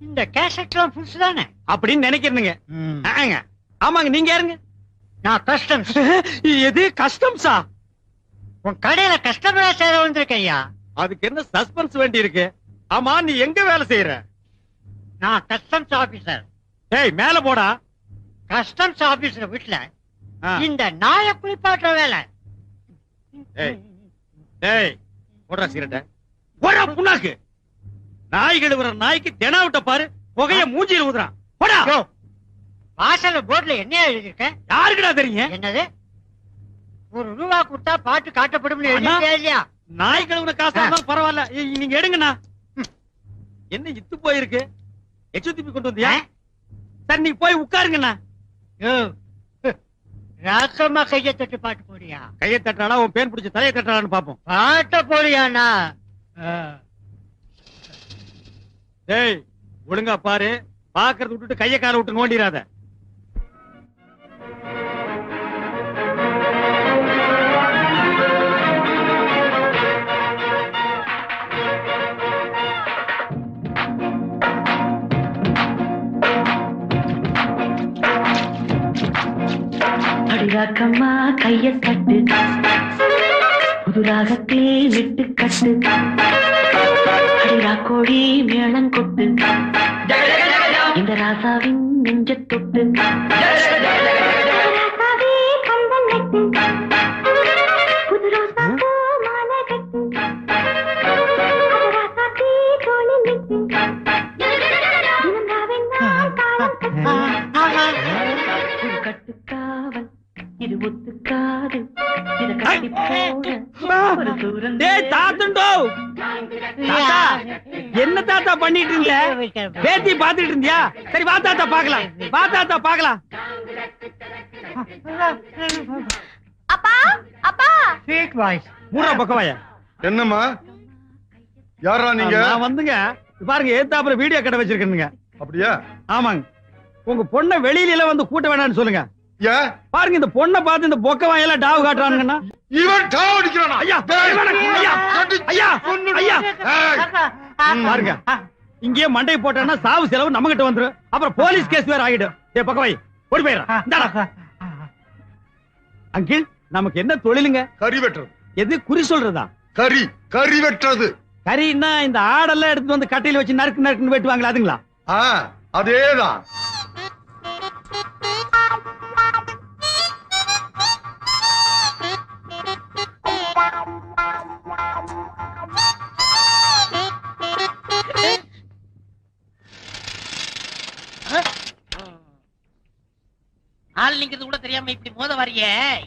இந்த கேசட்லாம் புதுசு தானே? அப்படின்னு நினைக்கிறேனுங்க. ஆங்க. ஆமாங்க நீங்க யாருங்க? நான் கஸ்டம்ஸ் எது கஸ்டம்ஸா உன் கடையில கஸ்டமரா சேர வந்திருக்கேன் ஐயா. அதுக்கு என்ன சஸ்பென்ஸ் வேண்டி இருக்கு? ஆமா நீ எங்க வேலை செய்யற நான் கஸ்டம்ஸ் ஆபீசர் ஏய் மேல போடா. கஸ்டம்ஸ் ஆபீசர் வீட்டுல. இந்த நாய குளிப்பாட்டுற வேலை. ஏய். டேய் போடுறா சிகரெட்ட. போடா புண்ணாக்கு. நாய் கழுவுற நாய்க்கு தெனாவிட்ட பாரு புகைய மூஞ்சில ஊதுறான் போடா. யோ, வாசல்ல போர்டுல என்ன எழுதிருக்க யாருக்குடா தெரியும்? என்னது? ஒரு ரூபா கொடுத்தா பாட்டு. எழுதிருக்கியா இல்லையா? நாய் கழுவுற காசா இருந்தாலும் பரவாயில்ல. நீங்க எடுங்கண்ணா. என்ன இத்து போயிருக்கு? எச்சு திருப்பி கொண்டு வந்தியா? சரி நீ போய் உட்காருங்கண்ணா. ராக்கமா கைய தட்டு பாட்டு போடியா கையை தட்டாடா உன் பேன் பிடிச்ச தலையை தட்டாடான்னு பாப்போம். பாட்ட போடியாண்ணா ஆ. டேய் ஒழுங்கா பாரு. பாக்குறது விட்டுட்டு கைய கால விட்டு நோண்டிராத அடிவாக்கம்மா கைய கட்டு புதுராகத்தில் விட்டு கட்டு. அடிரா கோடி தொட்டு ஒத்துக்காது இத கட்டி போட. ஒரு தூரம் டேய் தாத்துண்டோ. தாத்தா என்ன தாத்தா பண்ணிட்டு இருந்த பேத்தி பாத்துட்டு இருந்தியா? சரி வா தாத்தா பாக்கலாம் வா தாத்தா பாக்கலாம் அப்பா அப்பா. ஸ்வீட் வாய்ஸ் மூணா பக்கம் வாயா என்னம்மா யாரா நீங்க? நான் வந்துங்க. பாருங்க ஏத்தாப்புல வீடியோ கடை வச்சிருக்கேனுங்க. அப்படியா? ஆமாங்க. உங்க பொண்ணை வெளியில எல்லாம் வந்து கூட்ட வேணாம்னு சொல்லுங்க. பாருங்க இந்த பொண்ணை பார்த்து இந்த பொக்க வாயெல்லாம் டாவு காட்டுறானுங்கன்னா. இவன் டாவ் அடிக்கிறானா? ஐயா ஐயா, ஐயா பாருங்க. இங்கேயே மண்டை போட்டோம்னா சாவு செலவு நம்ம கிட்ட வந்துரும். அப்புறம் போலீஸ் கேஸ் வேற ஆகிடும் ஏ பக்கம் வை ஓடி போயிடுறேன் இந்தாடா. அங்கிள் நமக்கு என்ன தொழிலுங்க? கறி வெட்டுறது. எது குறி சொல்றதா? கறி கறி வெட்டுறது. கறின்னா இந்த ஆடெல்லாம் எடுத்து வந்து கட்டையில வச்சு நறுக்கு நறுக்குன்னு வெட்டுவாங்களா அதுங்களா? ஆ அதேதான். நிக்கிறது கூட தெரியாம இப்படி மோத வரிய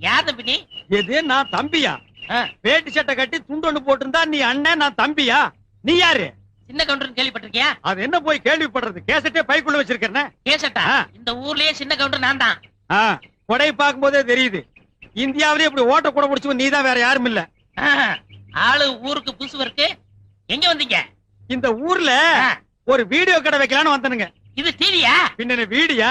யார் தம்பி நீ எது? நான் தம்பியா? ஆ. வேட்டி சட்டை கட்டி துண்டொன்னு போட்டிருந்தா நீ அண்ணன் நான் தம்பியா? நீ யாரு? சின்ன கவுண்டர் கேள்விப்பட்டிருக்கியா? அது என்ன போய் கேள்விப்படுறது? கேசட்டே பைக்குள்ள வச்சிருக்கேன் கேசட்டா. இந்த ஊர்லயே சின்ன கவுண்டர் நான் தான். கொடை பார்க்கும் போதே தெரியுது. இந்தியாவிலே இப்படி ஓட்ட கூட முடிச்சு நீ தான் வேற யாரும் இல்ல. ஆளு ஊருக்கு புதுசு இருக்கு எங்க வந்தீங்க? இந்த ஊர்ல ஒரு வீடியோ கடை வைக்கலாம்னு வந்தனுங்க. இது டிவியா பின்ன வீடியா?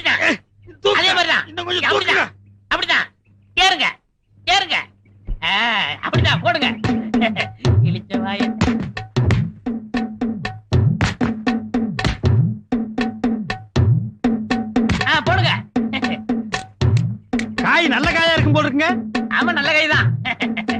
அப்படிதான். அதே மாதிரிதான். அப்படிதான். அப்படிதான். ஏறுங்க. ஏறுங்க. அப்படிதான். போடுங்க. இழிச்ச வாய. போடுங்க. காய் நல்ல காயா இருக்கும் போல இருக்குங்க. ஆமா நல்ல கைதான் ஆ,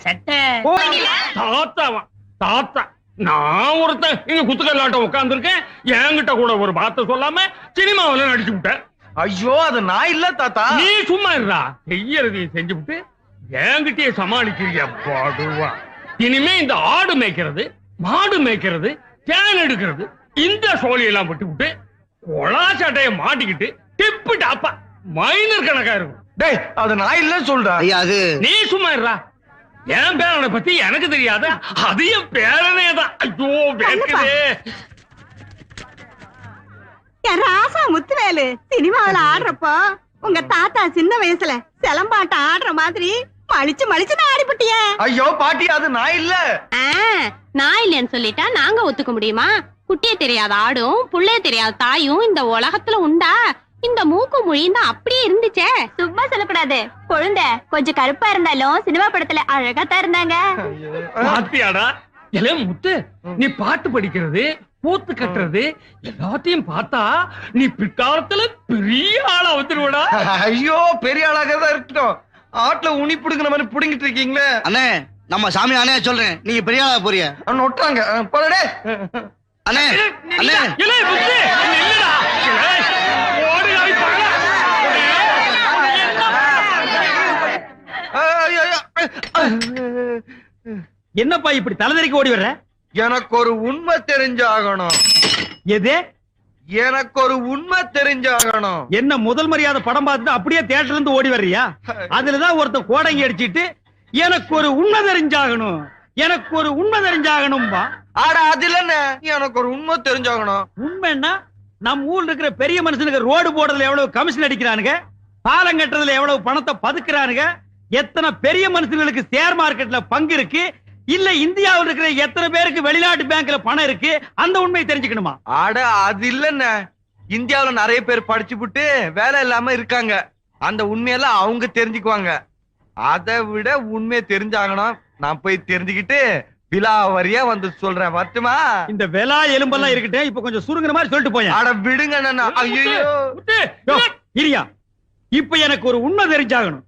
சட்டை. தாத்தாவா? தாத்தா. நான் ஒருத்தன் இங்க குத்துக்கல்லாட்டம் உட்கார்ந்துருக்கேன் என்கிட்ட கூட ஒரு வார்த்தை சொல்லாம சினிமாவில நடிச்சு விட்டேன் ஐயோ அது நான் இல்ல தாத்தா. நீ சும்மா இருடா. செய்யறதையும் செஞ்சு விட்டு என்கிட்டயே சமாளிக்கிறிய படுவா. இனிமே இந்த ஆடு மேய்க்கிறது மாடு மேய்க்கிறது தேன் எடுக்கிறது இந்த சோழியெல்லாம் விட்டு விட்டு கொலா சட்டைய மாட்டிக்கிட்டு டிப்பு டாப்பா மைனர் கணக்கா இருக்கும். டேய் அது நான் இல்ல சொல்றா. ஐயா அது நீ சும்மா இருடா. என் பேரனை பத்தி எனக்கு தெரியாத? அது என் பேரனே தான். ஐயோ வேக்குதே என் ராசா முத்துவேலு சினிமாவுல ஆடுறப்போ உங்க தாத்தா சின்ன வயசுல சிலம்பாட்டம் ஆடுற மாதிரி மலிச்சு மலிச்சு ஆடிப்பட்டிய. ஐயோ பாட்டி அது நான் இல்ல. நான் இல்லைன்னு சொல்லிட்டா நாங்க ஒத்துக்க முடியுமா? குட்டிய தெரியாத ஆடும் புள்ளைய தெரியாத தாயும் இந்த உலகத்துல உண்டா? இந்த மூக்கு மொழியும் தான் அப்படியே இருந்துச்சே. சும்மா சொல்லக்கூடாது. குழந்தை கொஞ்சம் கருப்பா இருந்தாலும் சினிமா படத்துல அழகா தான் இருந்தாங்க. பாத்தியாடா. முத்து நீ பாட்டு படிக்கிறது பூத்து கட்டுறது எல்லாத்தையும் பார்த்தா நீ பிற்காலத்துல பெரிய ஆளா வந்துருவடா. ஐயோ பெரிய ஆளாக தான் இருக்கட்டும். ஆட்டுல உனி புடுங்கிற மாதிரி புடுங்கிட்டு இருக்கீங்களே. அண்ணே நம்ம சாமி அண்ணே சொல்றேன். நீங்க பெரிய ஆளா போறிய நொட்டாங்க போடே அண்ணே அண்ணே. முத்து இல்லடா ஓடு காய் பகலா. என்னப்பா இப்படி தலைதறிக்கு ஓடி வர்ற? எனக்கு ஒரு உண்மை தெரிஞ்சாகணும். எது? எனக்கு ஒரு உண்மை தெரிஞ்சாகணும். என்ன முதல் மரியாதை படம் பார்த்துட்டு அப்படியே தியேட்டர்ல இருந்து ஓடி வர்றியா? அதுலதான் ஒருத்தன் கோடங்கி அடிச்சிட்டு எனக்கு ஒரு உண்மை தெரிஞ்சாகணும். எனக்கு ஒரு உண்மை தெரிஞ்சாகணும்பா. ஆடா அது இல்லன்னு எனக்கு ஒரு உண்மை தெரிஞ்சாகணும். உண்மைன்னா நம்ம ஊர்ல இருக்கிற பெரிய மனுஷனுக்கு ரோடு போடுறதுல எவ்வளவு கமிஷன் அடிக்கிறானுங்க பாலம் கட்டுறதுல எவ்வளவு பணத்தை பதுக்குறானுங்க எத்தனை பெரிய மனுஷங்களுக்கு ஷேர் மார்க்கெட்ல பங்கு இருக்கு? இல்ல இந்தியாவில் இருக்கிற எத்தனை பேருக்கு வெளிநாட்டு பேங்க்ல பணம் இருக்கு? அந்த உண்மையை தெரிஞ்சுக்கணுமா? ஆட அது இல்லன்னு இந்தியாவுல நிறைய பேர் படிச்சு விட்டு வேலை இல்லாம இருக்காங்க. அந்த உண்மையெல்லாம் அவங்க தெரிஞ்சுக்குவாங்க. அதை விட உண்மையை தெரிஞ்சாகணும் நான் போய் தெரிஞ்சுக்கிட்டு விலாவரியா வந்து சொல்றேன். வரட்டுமா? இந்த வெலா எலும்பெல்லாம் இருக்கட்டும் இப்ப கொஞ்சம் சுருங்குற மாதிரி சொல்லிட்டு போயேன். ஆட விடுங்க. ஐயோ இரியா இப்ப எனக்கு ஒரு உண்மை தெரிஞ்சாகணும்.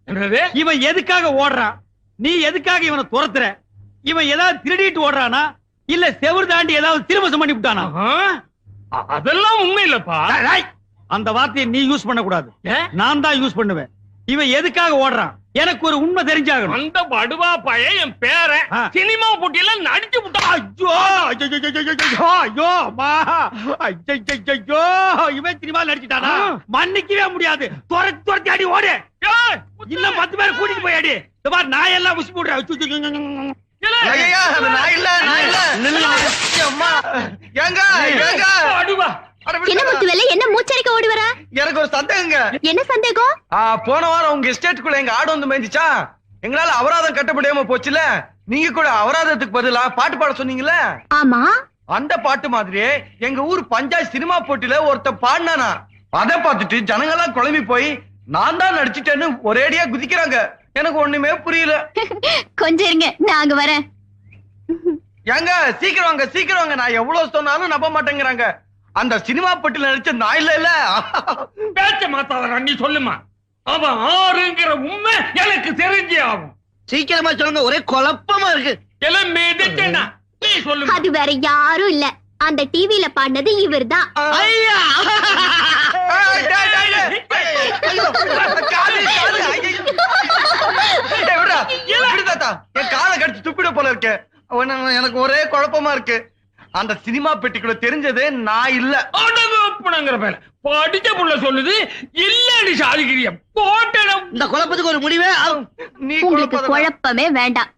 இவன் எதுக்காக ஓடுறான் நீ எதுக்காக இவனை துரத்துற? இவன் ஏதாவது திருடிட்டு ஓடுறானா? இல்ல செவுரு தாண்டி ஏதாவது திருமசம் பண்ணி விட்டானா? அதெல்லாம் உண்மை இல்லப்பா. அந்த வார்த்தையை நீ யூஸ் பண்ண கூடாது ஏன்? நான் தான் யூஸ் பண்ணுவேன். இவன் எதுக்காக ஓடுறான்? எனக்கு ஒரு உண்மை தெரிஞ்சாகணும். அந்த வடுவா பையன் என் பேரன் ஆ. சினிமா போட்டியில நடிச்சு ஐயோ ஐயோ ஐயோ இவன் சினிமா நடிச்சிட்டானா? மன்னிக்கவே முடியாது. துரத்தி துரத்தி அடி ஓடு. இன்னும் பத்து பேர் கூட்டிட்டு போய் அடி. இந்த மாதிரி நான் எல்லாம் உசி போடுறேன் நான் இல்ல நான் இல்ல. அம்மா. ஏங்க ஏங்க. வடுவா. அட என்ன. முத்துவேலு என்ன மூச்சரிக்க ஓடி வர? எனக்கு ஒரு சந்தேகங்க. என்ன சந்தேகம்? போன வாரம் உங்க எஸ்டேட்டுக்குள்ள எங்க ஆடு வந்து மேய்ஞ்சிச்சா? எங்களால அபராதம் கட்ட முடியாம போச்சுல? நீங்க கூட அபராதத்துக்கு பதிலா பாட்டு பாட சொன்னீங்கல்ல? ஆமா. அந்த பாட்டு மாதிரியே எங்க ஊர் பஞ்சாயத்து சினிமா போட்டியில ஒருத்தன் பாடினானா? அதை பார்த்துட்டு ஜனங்கெல்லாம் குழம்பி போய் நான் தான் நடிச்சிட்டேன்னு ஒரேடியா குதிக்கிறாங்க. எனக்கு ஒண்ணுமே புரியல. கொஞ்சம் இருங்க நான் அங்க வரேன். ஏங்க சீக்கிரம் வாங்க சீக்கிரம் வாங்க. நான் எவ்வளவு சொன்னாலும் நம்ப மாட்டேங்கிறாங்க. அந்த சினிமா போட்டியில நடிச்ச நான் இல்ல இல்ல. பேச்ச மாத்தாதடா நீ சொல்லுமா. அவன் ஆறுங்கிற உண்மை எனக்கு தெரிஞ்சே ஆகும். சீக்கிரமா சொல்லுங்க ஒரே குழப்பமா இருக்கு. எல்லாம் அது வேற யாரும் இல்ல. அந்த டிவில பாடினது தாத்தா. என் காதை கடிச்சு துப்பிட போல இருக்கு. எனக்கு ஒரே குழப்பமா இருக்கு. அந்த சினிமா பெட்டிக்குள்ள தெரிஞ்சது நான் இல்ல. அடங்குப்புனங்கிற பேர படிச்ச புள்ள சொல்லுது இல்லடி சாதிக்கிறிய. போட்டடம் இந்த குழப்பத்துக்கு ஒரு முடிவே உங்களுக்கு. குழப்பமே வேண்டாம்.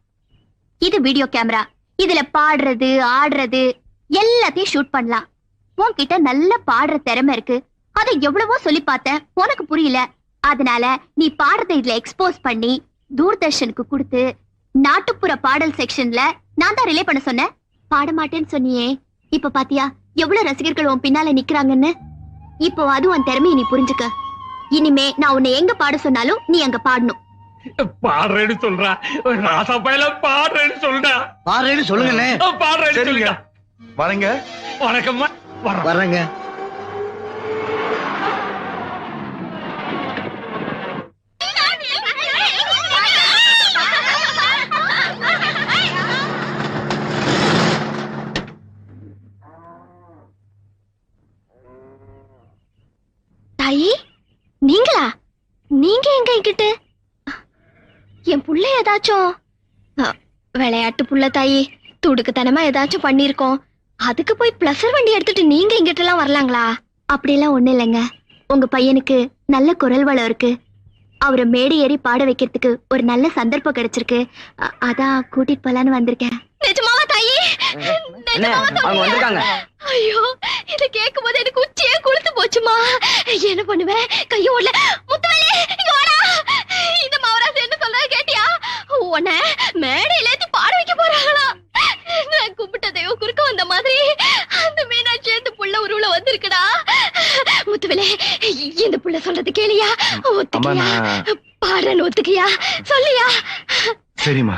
இது வீடியோ கேமரா இதுல பாடுறது ஆடுறது எல்லாத்தையும் ஷூட் பண்ணலாம். உன்கிட்ட நல்ல பாடுற திறமை இருக்கு. அதை எவ்வளவோ சொல்லி பார்த்தேன். உனக்கு புரியல. அதனால நீ பாடுறதை இதுல எக்ஸ்போஸ் பண்ணி தூர்தர்ஷனுக்கு கொடுத்து நாட்டுப்புற பாடல் செக்ஷன்ல நான் தான் ரிலே பண்ண சொன்னேன். பாட மாட்டேன்னு சொன்னியே. இப்ப பாத்தியா எவ்வளவு ரசிகர்கள் உன் பின்னால நிக்கிறாங்கன்னு? இப்போ அதுவும் உன் திறமையை நீ புரிஞ்சுக்க. இனிமே நான் உன்னை எங்க பாட சொன்னாலும் நீ அங்க பாடணும். பாடுறேன்னு சொல்றா. ராசா பையல பாடுறேன்னு சொல்றா. பாடுறேன்னு சொல்லுங்க வரேங்க. வணக்கம்மா. வரோம் வர்றேங்க தாயி நீங்களா நீங்க எங்க இங்கிட்டு என் புள்ள ஏதாச்சும் விளையாட்டு புள்ள தாயி துடுக்குத்தனமா ஏதாச்சும் பண்ணிருக்கோம் அதுக்கு போய் பிளஸர் வண்டி எடுத்துட்டு நீங்க இங்கிட்ட எல்லாம் வரலாங்களா? அப்படியெல்லாம் ஒண்ணு இல்லைங்க. உங்க பையனுக்கு நல்ல குரல் வளம் இருக்கு. அவரை மேடை ஏறி பாட வைக்கிறதுக்கு ஒரு நல்ல சந்தர்ப்பம் கிடைச்சிருக்கு. அதான் கூட்டிட்டு போலான்னு வந்திருக்கேன். நிஜமாவா தாயி? ஐயோ இத கேட்கும் போது எனக்கு உச்சியே குளுத்து போச்சுமா. என்ன பண்ணுவேன்? கைய ஓடல முத்துவேலி இங்க வாடா இந்த மவராசு என்ன சொல்றா கேட்டியா உன்னை மேடையில ஏத்தி பாட வைக்க போறாங்களா நான் கும்பிட்ட தெய்வம் குறுக்க வந்த மாதிரி அந்த மீனாட்சி அந்த புள்ள உருவுல வந்திருக்குடா முத்துவேலே இந்த புள்ள சொல்றது கேளியா ஒத்துக்கியா பாடுறேன்னு ஒத்துக்கியா? சொல்லியா? சரிம்மா.